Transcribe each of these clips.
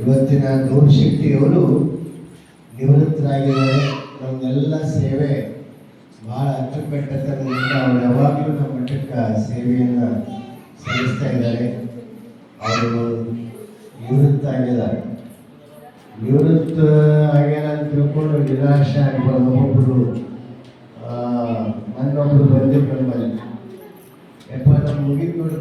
ಇವತ್ತಿನ ಗೌರಶಕ್ತಿಯವರು ನಿವೃತ್ತರಾಗಿದ್ದಾರೆ. ನಮ್ಮೆಲ್ಲ ಸೇವೆ ಭಾಳ ಅಚ್ಚುಕಟ್ಟತನದಿಂದ ಅವರು ಯಾವಾಗಲೂ ನಮ್ಮ ಮಠಕ್ಕೆ ಸೇವೆಯನ್ನು ಸಲ್ಲಿಸ್ತಾ ಇದ್ದಾರೆ. ಅವರು ನಿವೃತ್ತ ಆಗಿದ್ದಾರೆ. ನಿವೃತ್ತ ಆಗ್ಯಾರ ಅಂತ ತಿಳ್ಕೊಂಡು ನಿರಾಶೆ ಆಗ್ಬಾರ್ದು. ಒಬ್ಬರು ಮನೊಬ್ಬರು ಬಂದಿದ್ದು ನಮ್ಮಲ್ಲಿ. ಯಪ್ಪ ನಮ್ಮ ಮುಗಿದ್ ನೋಡಿ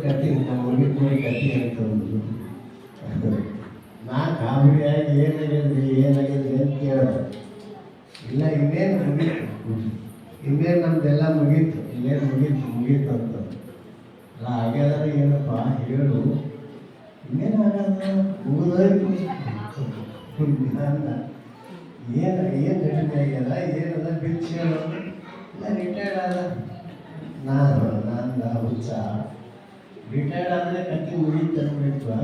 ಇಲ್ಲ ಇನ್ನೇನು ಮುಗೀತು. ಇನ್ನೇನು ನಮ್ದೆಲ್ಲ ಮುಗೀತು. ಇನ್ನೇನು ಮುಗೀತು ಮುಗೀತು ಅಂತ. ಅಲ್ಲ ಆಗ್ಯಾದ್ರೆ ಏನಪ್ಪ ಹೇಳು. ಇನ್ನೇನು ಹಾಗಾದ್ರೆ ಮುಗಿದೋಯ್ತು ಏನು ಏನು ರಿಟರ್ನ್ ಆಗ್ಯದ ಏನದ ಬಿಚ್ಚ ಹೇಳು. ಇಲ್ಲ ರಿಟೈರ್ಡ್ ಆದ. ನಾನು ನಾನು ಹುಚ್ಚ ರಿಟೈರ್ಡ್ ಆದರೆ ಕತ್ತಿ ಮುಗೀತು ಅಂದ್ಬಿಟ್ಟು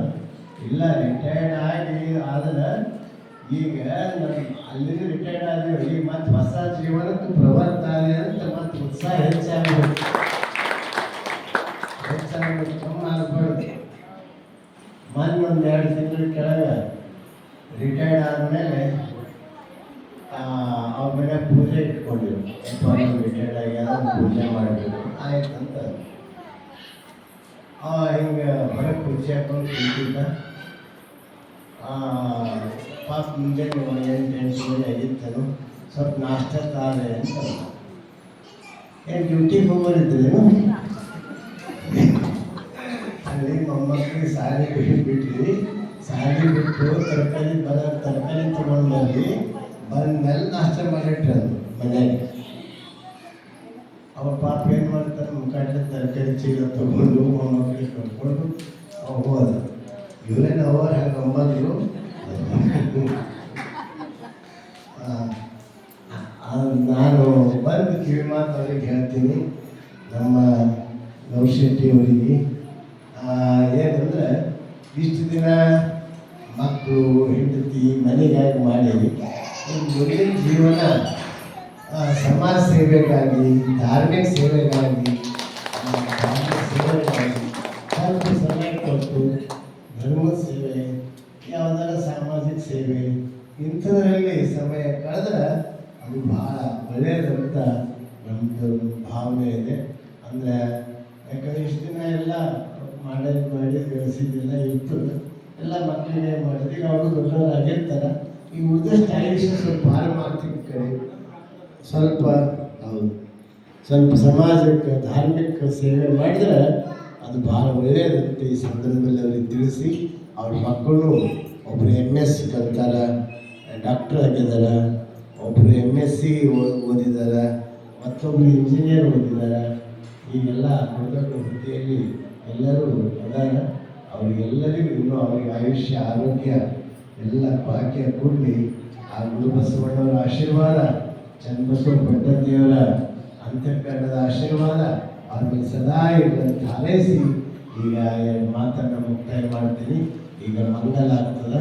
ಇಲ್ಲ ರಿಟೈರ್ಡ್ ಆಗಿ ಆದ್ರೆ ಈಗ ನಮ್ಮ ಅಲ್ಲಿಂದ ರಿಟೈರ್ಡ್ ಆದ್ರೆ ಈಗ ಮತ್ತೆ ಹೊಸ ಜೀವನಕ್ಕೆ ಪ್ರವರ್ತಾನೆ ಅಂತ ಮತ್ತೆ ಉತ್ಸಾಹ ಹೆಚ್ಚಾಗಬೇಕು ಆಗ್ಬಾರ್ದು ಮೊನ್ನೆ ಒಂದು ಎರಡು ತಿಂಗಳ ಕೆಳಗೆ ರಿಟೈರ್ಡ್ ಆದ್ಮೇಲೆ ಅವ್ರ ಮೇಲೆ ಪೂಜೆ ಇಟ್ಕೊಂಡಿರು ರಿಟೈರ್ಡ್ ಆಗ್ಯಾರ ಪೂಜೆ ಮಾಡಬೇಕು ಆಯ್ತಂತ ಹಿಂಗೆ ಹೊರಗೆ ಕುರ್ಚಿ ಹಾಕೊಂಡು ಕುಂತಿದ್ದ. ಪಾಪ ಮುಂಜಾನೆ ಎಂಟು ಎಂಟು ಎಂಟುವರೆ ಆಗಿತ್ತನು ಸ್ವಲ್ಪ ನಾಷ್ಟ ತಾಳೆ ಅಂತ ಏನು ಡ್ಯೂಟಿಗೆ ಹೋಗೋರಿದ್ದೇನು ಅಲ್ಲಿ ಮೊಮ್ಮಕ್ಕಳಿಗೆ ಸಾರಿ ಬಿಟ್ಟು ಬಿಟ್ರಿ ಸಾರಿ ಬಿಟ್ಟು ತರಕಾರಿ ಬರ ತರಕಾರಿ ತಗೊಂಡು ಬಂದು ಬಂದ್ಮೇಲೆ ನಾಷ್ಟ ಮಾಡಿಟ್ರು ಅದು ಮನೆಯಾಗ ಅವ್ರ ಪಾಪ ಏನು ಮಾಡ್ತಾರೆ? ಮುಖಾಂಡ ತರಕಾರಿ ಚೀಲ ತಗೊಂಡು ಮೊಮ್ಮಕ್ಕಳಿಗೆ ಕೊಟ್ಕೊಂಡು ಅವ್ರು ಹೋದ ಇವರೇನು ಅವ್ರು? ಹೆಂಗೆ ಅಂಬಂದ್ರು ನಾನು ಬಂದು ಕಿವಿ ಮಾತು ಅವ್ರಿಗೆ ಹೇಳ್ತೀನಿ ನಮ್ಮ ನೌಶೆಟ್ಟಿ ಅವರಿಗೆ ಏನಂದ್ರೆ, ಇಷ್ಟು ದಿನ ಮಕ್ಕಳು, ಹೆಂಡತಿ ಮನೆಗಾಗಿ ಮಾಡಿ ಮುಂದಿನ ಜೀವನ ಸಮಾಜ ಸೇವೆಗಾಗಿ, ಧಾರ್ಮಿಕ ಸೇವೆಗಾಗಿ ಆ, ಧಾರ್ಮಿಕ ಸೇವೆಗಾಗಿ ಸ್ವಲ್ಪ ಸಮಯ ಕೊಟ್ಟು ಧರ್ಮದ ಸೇವೆ ಯಾವುದಾರ ಸಾಮಾಜಿಕ ಸೇವೆ ಇಂಥದ್ರಲ್ಲಿ ಸಮಯ ಕಳೆದ್ರೆ ಅದು ಬಹಳ ಒಳ್ಳೆಯದಂತ ನಮ್ಮದು ಭಾವನೆ ಇದೆ. ಅಂದರೆ ಯಾಕಂದ್ರೆ ಇಷ್ಟು ದಿನ ಎಲ್ಲ ಮಾಡಿ ಮಾಡಿ ಗಳಿಸಿದ್ದೆಲ್ಲ ಇತ್ತು. ಎಲ್ಲ ಮಕ್ಕಳಿಗೆ ಮಾಡಿದ್ರೆ ಈಗ ಅವರು ದೊಡ್ಡವರಾಗಿರ್ತಾರೆ. ಈ ಸ್ಟೈಲಿಶ್ ಆಯುಷ್ಯ ಸ್ವಲ್ಪ ಮಾಡ್ತೀವಿ ಕಡೆ. ಸ್ವಲ್ಪ ಹೌದು. ಸ್ವಲ್ಪ ಸಮಾಜಕ್ಕೆ ಧಾರ್ಮಿಕ ಸೇವೆ ಮಾಡಿದ್ರೆ ಅದು ಭಾಳ ಒಳ್ಳೆಯದಂತೆ ಈ ಸಂದರ್ಭದಲ್ಲಿ ಅವ್ರಿಗೆ ತಿಳಿಸಿ, ಅವ್ರ ಮಕ್ಕಳು ಒಬ್ಬರು ಎಂ ಎಸ್ ಕಲ್ತಾರ ಡಾಕ್ಟರ್ ಆಗಿದ್ದಾರೆ ಒಬ್ಬರು ಎಂ ಎಸ್ ಸಿ ಓದಿದ್ದಾರೆ ಮತ್ತೊಬ್ಬರು ಇಂಜಿನಿಯರ್ ಓದಿದ್ದಾರೆ ಈಗೆಲ್ಲ ದೊಡ್ಡ ಹುದ್ದೆಯಲ್ಲಿ ಎಲ್ಲರೂ ಅದಾರ ಅವರಿಗೆಲ್ಲರಿಗೂ ಇನ್ನೂ ಅವರಿಗೆ ಆಯುಷ್ಯ, ಆರೋಗ್ಯ, ಎಲ್ಲ ಭಾಗ್ಯ ಕೂಡಲಿ. ಆ ಗುರುಬಸವಣ್ಣವರ ಆಶೀರ್ವಾದ ಚನ್ನಬಸವ ಭಟ್ಟದೇವರ ಅಂತಃಕರಣದ ಆಶೀರ್ವಾದ ಅವ್ರ ಮೇಲೆ ಸದಾ ಇರುವಂತ ಹಾರೈಸಿ, ಈಗ ಮಾತನ್ನು ಮುಕ್ತಾಯ ಮಾಡ್ತೀನಿ. ಈಗ ಮಂಗಲ ಆಗ್ತದೆ